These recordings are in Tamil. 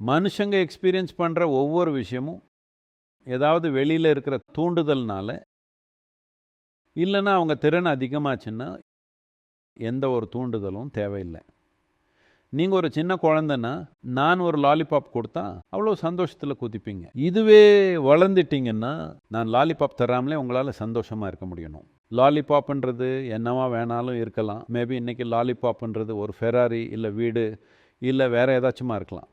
மனுஷங்க எக்ஸ்பீரியன்ஸ் பண்ணுற ஒவ்வொரு விஷயமும் ஏதாவது வெளியில் இருக்கிற தூண்டுதல்னால இல்லைன்னா அவங்க திறன் அதிகமாச்சுன்னா எந்த ஒரு தூண்டுதலும் தேவையில்லை. நீங்கள் ஒரு சின்ன குழந்தைன்னா நான் ஒரு லாலிபாப் கொடுத்தா அவ்வளோ சந்தோஷத்தில் குதிப்பீங்க. இதுவே வளர்ந்துட்டிங்கன்னா நான் லாலிபாப் தராமலே உங்களால் சந்தோஷமாக இருக்க முடியணும். லாலிபாப்ன்றது என்னவா வேணாலும் இருக்கலாம். மேபி இன்றைக்கி லாலிபாப்ன்றது ஒரு ஃபெராரி இல்லை வீடு இல்லை வேறு ஏதாச்சுமா இருக்கலாம்.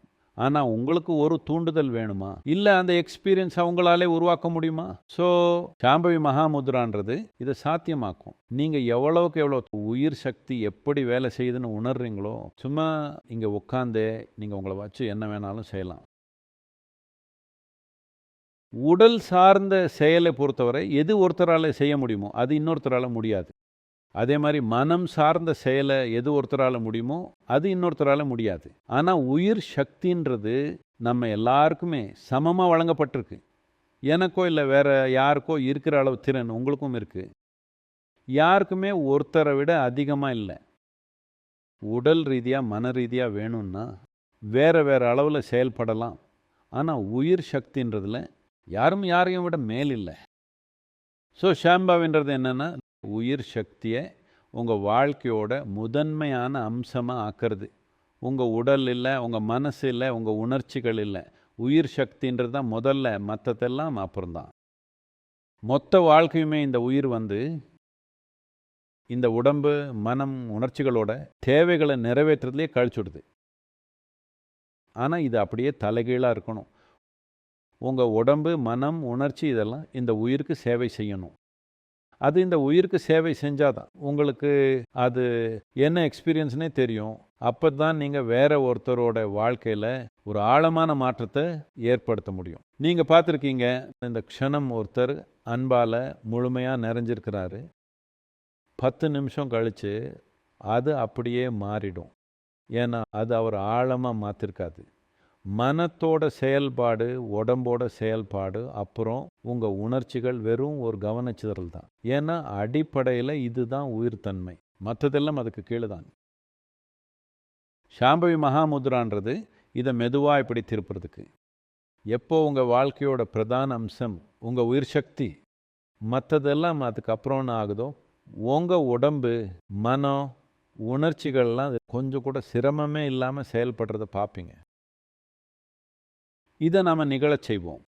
ஆனால் உங்களுக்கு ஒரு தூண்டுதல் வேணுமா? இல்லை அந்த எக்ஸ்பீரியன்ஸ் அவங்களாலே உருவாக்க முடியுமா? ஸோ சாம்பவி மகாமுத்ரான்றது இதை சாத்தியமாக்கும். நீங்கள் எவ்வளோக்கு எவ்வளோ உயிர் சக்தி எப்படி வேலை செய்யுதுன்னு உணர்றீங்களோ சும்மா இங்கே உட்காந்து நீங்கள் உங்களை வச்சு என்ன வேணாலும் செய்யலாம். உடல் சார்ந்த செயலை பொறுத்தவரை எது ஒருத்தரால் செய்ய முடியுமோ அது இன்னொருத்தரால் முடியாது. அதே மாதிரி மனம் சார்ந்த செயலை எது ஒருத்தரால் முடியுமோ அது இன்னொருத்தரால் முடியாது. ஆனால் உயிர் சக்தின்றது நம்ம எல்லாருக்குமே சமமாக வழங்கப்பட்டிருக்கு. எனக்கோ இல்லை வேற யாருக்கோ இருக்கிற அளவு திறன் உங்களுக்கும் இருக்குது யாருக்குமே ஒருத்தரை விட அதிகமாக இல்லை. உடல் ரீதியாக மன ரீதியாக வேணும்னா வேறு வேறு அளவில் செயல்படலாம். ஆனால் உயிர் சக்தின்றதுல யாரும் யாரையும் விட மேல் இல்லை. ஸோ ஷாம்பாவின்றது என்னென்னா உயிர் சக்தியை உங்கள் வாழ்க்கையோட முதன்மையான அம்சமாக ஆக்கிறது. உங்கள் உடல் இல்லை உங்கள் மனசு இல்லை உங்கள் உணர்ச்சிகள் இல்லை. உயிர் சக்தின்றது தான் முதல்ல மற்றதெல்லாம் அப்புறம்தான் மொத்த வாழ்க்கையுமே இந்த உயிர் வந்து இந்த உடம்பு மனம் உணர்ச்சிகளோட தேவைகளை நிறைவேற்றுறதுலேயே கழிச்சுடுது ஆனால் இது அப்படியே தலைகீழாக இருக்கணும். உங்கள் உடம்பு மனம் உணர்ச்சி இதெல்லாம் இந்த உயிருக்கு சேவை செய்யணும். அது இந்த உயிருக்கு சேவை செஞ்சால் தான் உங்களுக்கு அது என்ன எக்ஸ்பீரியன்ஸ்னே தெரியும். அப்போ தான் நீங்கள் வேற ஒருத்தரோட வாழ்க்கையில் ஒரு ஆழமான மாற்றத்தை ஏற்படுத்த முடியும். நீங்கள் பார்த்துருக்கீங்க இந்த க்ஷணம் ஒருத்தர் அன்பால் முழுமையாக நிறைஞ்சிருக்கிறாரு. பத்து நிமிஷம் கழித்து அது அப்படியே மாறிடும். ஏன்னா அது அவர் ஆழமாக மாற்றிருக்காது மனத்தோட செயல்பாடு உடம்போட செயல்பாடு அப்புறம் உங்கள் உணர்ச்சிகள் வெறும் ஒரு கவனச்சிதறல் தான். ஏன்னா அடிப்படையில் இதுதான் உயிர்த்தன்மை. மற்றதெல்லாம் அதுக்கு கீழே தான். சாம்பவி மகாமுத்ரான்றது இதை மெதுவாக இப்படி திருப்புறதுக்கு. எப்போ உங்கள் வாழ்க்கையோட பிரதான அம்சம் உங்கள் உயிர் சக்தி மற்றதெல்லாம் அதுக்கப்புறம்னு ஆகுதோ உங்கள் உடம்பு மனம் உணர்ச்சிகள்லாம் கொஞ்சம் கூட சிரமமே இல்லாமல் செயல்படுறத பார்ப்பீங்க இதை நாம் நிகழச் செய்வோம்.